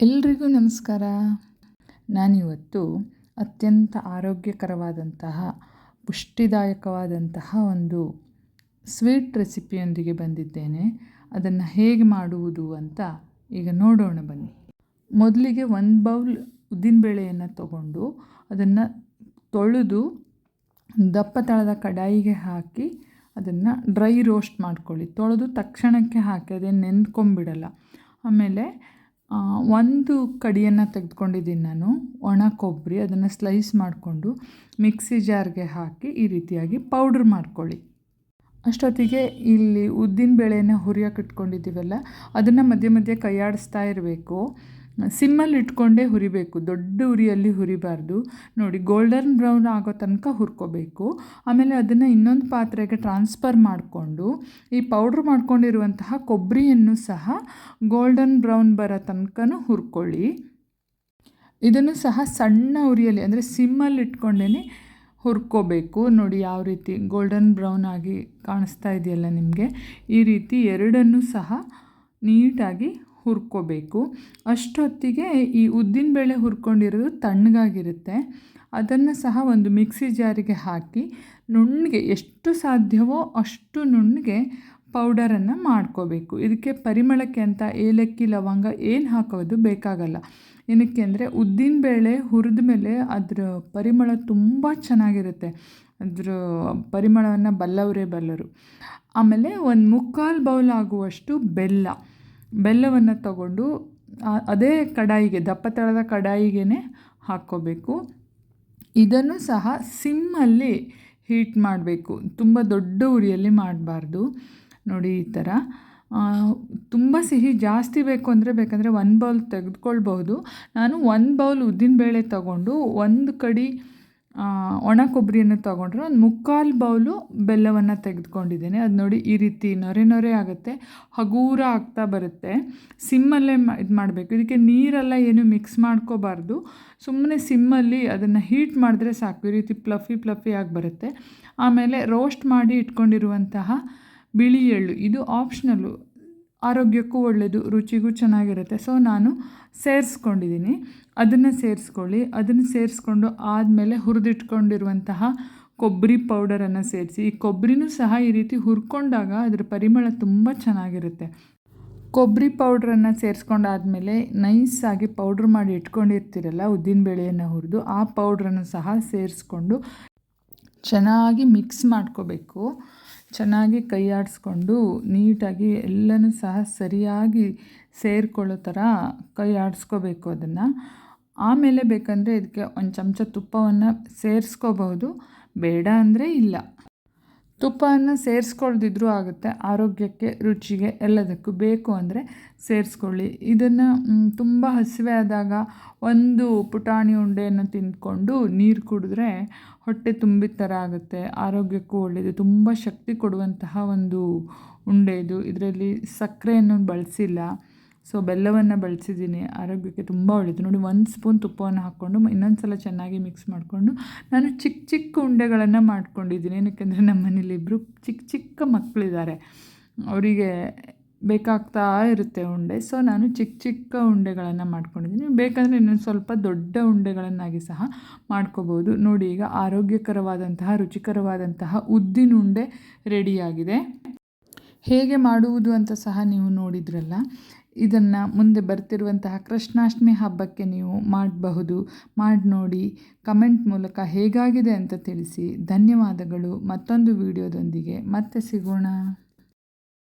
ಎಲ್ರಿಗೂ ನಮಸ್ಕಾರ. ನಾನಿವತ್ತು ಅತ್ಯಂತ ಆರೋಗ್ಯಕರವಾದಂತಹ, ಪುಷ್ಟಿದಾಯಕವಾದಂತಹ ಒಂದು ಸ್ವೀಟ್ ರೆಸಿಪಿಯೊಂದಿಗೆ ಬಂದಿದ್ದೇನೆ. ಅದನ್ನು ಹೇಗೆ ಮಾಡುವುದು ಅಂತ ಈಗ ನೋಡೋಣ ಬನ್ನಿ. ಮೊದಲಿಗೆ ಒಂದು ಬೌಲ್ ಉದ್ದಿನಬೇಳೆಯನ್ನು ತಗೊಂಡು ಅದನ್ನು ತೊಳೆದು ದಪ್ಪ ತಳದ ಕಡಾಯಿಗೆ ಹಾಕಿ ಅದನ್ನು ಡ್ರೈ ರೋಸ್ಟ್ ಮಾಡ್ಕೊಳ್ಳಿ. ತೊಳೆದು ತಕ್ಷಣಕ್ಕೆ ಹಾಕಿ ಅದೇನು ನೆನ್ಕೊಂಬಿಡಲ್ಲ ಆಮೇಲೆ ಒಂದು ಕಡಿಯನ್ನು ತೆಗೆದುಕೊಂಡಿದ್ದೀನಿ ನಾನು, ಒಣ ಕೊಬ್ಬರಿ, ಅದನ್ನು ಸ್ಲೈಸ್ ಮಾಡಿಕೊಂಡು ಮಿಕ್ಸಿ ಜಾರ್ಗೆ ಹಾಕಿ ಈ ರೀತಿಯಾಗಿ ಪೌಡ್ರ್ ಮಾಡ್ಕೊಳ್ಳಿ. ಅಷ್ಟೊತ್ತಿಗೆ ಇಲ್ಲಿ ಉದ್ದಿನ ಬೇಳೆನ ಹುರಿಯೋಕೆ ಇಟ್ಕೊಂಡಿದ್ದೀವಲ್ಲ, ಅದನ್ನು ಮಧ್ಯೆ ಮಧ್ಯೆ ಕೈಯಾಡಿಸ್ತಾ ಇರಬೇಕು. ಸಿಮ್ಮಲ್ಲಿ ಇಟ್ಕೊಂಡೇ ಹುರಿಬೇಕು. ದೊಡ್ಡ ಉರಿಯಲ್ಲಿ ಹುರಿಬಾರ್ದು. ನೋಡಿ ಗೋಲ್ಡನ್ ಬ್ರೌನ್ ಆಗೋ ತನಕ ಹುರ್ಕೋಬೇಕು. ಆಮೇಲೆ ಅದನ್ನು ಇನ್ನೊಂದು ಪಾತ್ರೆಗೆ ಟ್ರಾನ್ಸ್ಫರ್ ಮಾಡಿಕೊಂಡು, ಈ ಪೌಡ್ರ್ ಮಾಡ್ಕೊಂಡಿರುವಂತಹ ಕೊಬ್ಬರಿಯನ್ನು ಸಹ ಗೋಲ್ಡನ್ ಬ್ರೌನ್ ಬರೋ ತನಕನೂ ಹುರ್ಕೊಳ್ಳಿ. ಇದನ್ನು ಸಹ ಸಣ್ಣ ಉರಿಯಲ್ಲಿ, ಅಂದರೆ ಸಿಮ್ಮಲ್ಲಿ ಇಟ್ಕೊಂಡೇ ಹುರ್ಕೋಬೇಕು. ನೋಡಿ, ಯಾವ ರೀತಿ ಗೋಲ್ಡನ್ ಬ್ರೌನ್ ಆಗಿ ಕಾಣಿಸ್ತಾ ಇದೆಯಲ್ಲ ನಿಮಗೆ? ಈ ರೀತಿ ಎರಡನ್ನೂ ಸಹ ನೀಟಾಗಿ ಹುರ್ಕೋಬೇಕು. ಅಷ್ಟೊತ್ತಿಗೆ ಈ ಉದ್ದಿನಬೇಳೆ ಹುರ್ಕೊಂಡಿರೋದು ತಣ್ಣಗಾಗಿರುತ್ತೆ. ಅದನ್ನು ಸಹ ಒಂದು ಮಿಕ್ಸಿ ಜಾರಿಗೆ ಹಾಕಿ ನುಣ್ಣಗೆ ಎಷ್ಟು ಸಾಧ್ಯವೋ ಅಷ್ಟು ನುಣ್ಣಗೆ ಪೌಡರನ್ನು ಮಾಡ್ಕೋಬೇಕು. ಇದಕ್ಕೆ ಪರಿಮಳಕ್ಕೆ ಅಂತ ಏಲಕ್ಕಿ, ಲವಂಗ ಏನು ಹಾಕೋದು ಬೇಕಾಗಲ್ಲ. ಏನಕ್ಕೆ ಅಂದರೆ ಉದ್ದಿನಬೇಳೆ ಹುರಿದ ಮೇಲೆ ಅದರ ಪರಿಮಳ ತುಂಬ ಚೆನ್ನಾಗಿರುತ್ತೆ. ಅದರ ಪರಿಮಳವನ್ನು ಬಲ್ಲವರೇ ಬಲ್ಲರು. ಆಮೇಲೆ ಒಂದು ಮುಕ್ಕಾಲು ಬೌಲ್ ಆಗುವಷ್ಟು ಬೆಲ್ಲ. ಬೆಲ್ಲವನ್ನು ತಗೊಂಡು ಅದೇ ಕಡಾಯಿಗೆ, ದಪ್ಪ ತಳದ ಕಡಾಯಿಗೆ ಹಾಕ್ಕೋಬೇಕು. ಇದನ್ನು ಸಹ ಸಿಮ್ಮಲ್ಲಿ ಹೀಟ್ ಮಾಡಬೇಕು. ತುಂಬ ದೊಡ್ಡ ಉರಿಯಲ್ಲಿ ಮಾಡಬಾರ್ದು. ನೋಡಿ ಈ ಥರ ತುಂಬ ಸಿಹಿ ಜಾಸ್ತಿ ಬೇಕು ಅಂದರೆ ಬೇಕಂದರೆ ಒಂದು ಬೌಲ್ ತೆಗೆದುಕೊಳ್ಬಹುದು. ನಾನು ಒಂದು ಬೌಲ್ ಉದ್ದಿನಬೇಳೆ ತಗೊಂಡು ಒಂದು ಕಡಿ ಒಣ ಕೊಬ್ಬರಿಯನ್ನು ತೊಗೊಂಡ್ರೆ. ಒಂದು ಮುಕ್ಕಾಲು ಬೌಲು ಬೆಲ್ಲವನ್ನು ತೆಗೆದುಕೊಂಡಿದ್ದೀನಿ. ಅದು ನೋಡಿ ಈ ರೀತಿ ನೊರೆ ನೊರೆ ಆಗುತ್ತೆ, ಹಗೂರ ಆಗ್ತಾ ಬರುತ್ತೆ. ಸಿಮ್ಮಲ್ಲೇ ಮ, ಇದು ಮಾಡಬೇಕು. ಇದಕ್ಕೆ ನೀರೆಲ್ಲ ಏನು ಮಿಕ್ಸ್ ಮಾಡ್ಕೋಬಾರ್ದು. ಸುಮ್ಮನೆ ಸಿಮ್ಮಲ್ಲಿ ಅದನ್ನು ಹೀಟ್ ಮಾಡಿದ್ರೆ ಸಾಕು. ಈ ರೀತಿ ಪ್ಲಫಿ ಪ್ಲಫಿ ಆಗಿ ಬರುತ್ತೆ. ಆಮೇಲೆ ರೋಸ್ಟ್ ಮಾಡಿ ಇಟ್ಕೊಂಡಿರುವಂತಹ ಬಿಳಿ ಎಳ್ಳು. ಇದು ಆಪ್ಷನಲ್ಲು. ಆರೋಗ್ಯಕ್ಕೂ ಒಳ್ಳೆಯದು, ರುಚಿಗೂ ಚೆನ್ನಾಗಿರುತ್ತೆ. ಸೊ ನಾನು ಸೇರಿಸ್ಕೊಂಡಿದ್ದೀನಿ. ಅದನ್ನು ಸೇರಿಸ್ಕೊಳ್ಳಿ. ಅದನ್ನು ಸೇರಿಸ್ಕೊಂಡು ಆದಮೇಲೆ ಹುರಿದಿಟ್ಕೊಂಡಿರುವಂತಹ ಕೊಬ್ಬರಿ ಪೌಡರನ್ನು ಸೇರಿಸಿ. ಈ ಕೊಬ್ಬರಿನೂ ಸಹ ಈ ರೀತಿ ಹುರ್ಕೊಂಡಾಗ ಅದರ ಪರಿಮಳ ತುಂಬ ಚೆನ್ನಾಗಿರುತ್ತೆ. ಕೊಬ್ಬರಿ ಪೌಡ್ರನ್ನು ಸೇರಿಸ್ಕೊಂಡಾದಮೇಲೆ ನೈಸಾಗಿ ಪೌಡ್ರ್ ಮಾಡಿ ಇಟ್ಕೊಂಡಿರ್ತೀರಲ್ಲ ಉದ್ದಿನ ಬೇಳೆಯನ್ನು ಹುರಿದು, ಆ ಪೌಡ್ರನ್ನು ಸಹ ಸೇರಿಸ್ಕೊಂಡು ಚೆನ್ನಾಗಿ ಮಿಕ್ಸ್ ಮಾಡ್ಕೋಬೇಕು. ಚೆನ್ನಾಗಿ ಕೈ ಆಡಿಸ್ಕೊಂಡು ನೀಟಾಗಿ ಎಲ್ಲನೂ ಸಹ ಸರಿಯಾಗಿ ಸೇರಿಕೊಳ್ಳೋ ಥರ ಕೈ ಆಡಿಸ್ಕೋಬೇಕು ಅದನ್ನು. ಆಮೇಲೆ ಬೇಕಂದರೆ ಇದಕ್ಕೆ ಒಂದು ಚಮಚ ತುಪ್ಪವನ್ನು ಸೇರಿಸ್ಕೋಬಹುದು. ಬೇಡ ಅಂದರೆ ಇಲ್ಲ. ತುಪ್ಪವನ್ನು ಸೇರಿಸ್ಕೊಳ್ದಿದ್ರೂ ಆಗುತ್ತೆ. ಆರೋಗ್ಯಕ್ಕೆ, ರುಚಿಗೆ ಎಲ್ಲದಕ್ಕೂ ಬೇಕು ಅಂದರೆ ಸೇರಿಸ್ಕೊಳ್ಳಿ. ಇದನ್ನು ತುಂಬ ಹಸಿವೆ ಆದಾಗ ಒಂದು ಪುಟಾಣಿ ಉಂಡೆಯನ್ನು ತಿಂದ್ಕೊಂಡು ನೀರು ಕುಡಿದ್ರೆ ಹೊಟ್ಟೆ ತುಂಬಿದ ಥರ ಆಗುತ್ತೆ. ಆರೋಗ್ಯಕ್ಕೂ ಒಳ್ಳೆಯದು ತುಂಬ ಶಕ್ತಿ ಕೊಡುವಂತಹ ಒಂದು ಉಂಡೆ ಇದು. ಇದರಲ್ಲಿ ಸಕ್ಕರೆಯನ್ನು ಬಳಸಿಲ್ಲ. ಸೊ ಬೆಲ್ಲವನ್ನು ಬಳಸಿದ್ದೀನಿ. ಆರೋಗ್ಯಕ್ಕೆ ತುಂಬ ಒಳ್ಳೆಯದು ನೋಡಿ, ಒಂದು ಸ್ಪೂನ್ ತುಪ್ಪವನ್ನು ಹಾಕ್ಕೊಂಡು ಇನ್ನೊಂದು ಸಲ ಚೆನ್ನಾಗಿ ಮಿಕ್ಸ್ ಮಾಡಿಕೊಂಡು ನಾನು ಚಿಕ್ಕ ಚಿಕ್ಕ ಉಂಡೆಗಳನ್ನು ಮಾಡ್ಕೊಂಡಿದ್ದೀನಿ. ಏನಕ್ಕೆಂದರೆ ನಮ್ಮ ಮನೇಲಿ ಇಬ್ಬರು ಚಿಕ್ಕ ಚಿಕ್ಕ ಮಕ್ಕಳಿದ್ದಾರೆ ಅವರಿಗೆ ಬೇಕಾಗ್ತಾ ಇರುತ್ತೆ ಉಂಡೆ. ಸೊ ನಾನು ಚಿಕ್ಕ ಚಿಕ್ಕ ಉಂಡೆಗಳನ್ನು ಮಾಡ್ಕೊಂಡಿದ್ದೀನಿ. ಬೇಕಂದರೆ ಇನ್ನೊಂದು ಸ್ವಲ್ಪ ದೊಡ್ಡ ಉಂಡೆಗಳನ್ನಾಗಿ ಸಹ ಮಾಡ್ಕೋಬೋದು. ನೋಡಿ, ಈಗ ಆರೋಗ್ಯಕರವಾದಂತಹ, ರುಚಿಕರವಾದಂತಹ ಉದ್ದಿನ ಉಂಡೆ ರೆಡಿಯಾಗಿದೆ ಹೇಗೆ ಮಾಡುವುದು ಅಂತ ಸಹ ನೀವು ನೋಡಿದ್ರಲ್ಲ. ಇದನ್ನು ಮುಂದೆ ಬರ್ತಿರುವಂತಹ ಕೃಷ್ಣಾಷ್ಟಮಿ ಹಬ್ಬಕ್ಕೆ ನೀವು ಮಾಡಬಹುದು. ಮಾಡಿ ನೋಡಿ, ಕಮೆಂಟ್ ಮೂಲಕ ಹೇಗಾಗಿದೆ ಅಂತ ತಿಳಿಸಿ. ಧನ್ಯವಾದಗಳು. ಮತ್ತೊಂದು ವಿಡಿಯೋದೊಂದಿಗೆ ಮತ್ತೆ ಸಿಗೋಣ.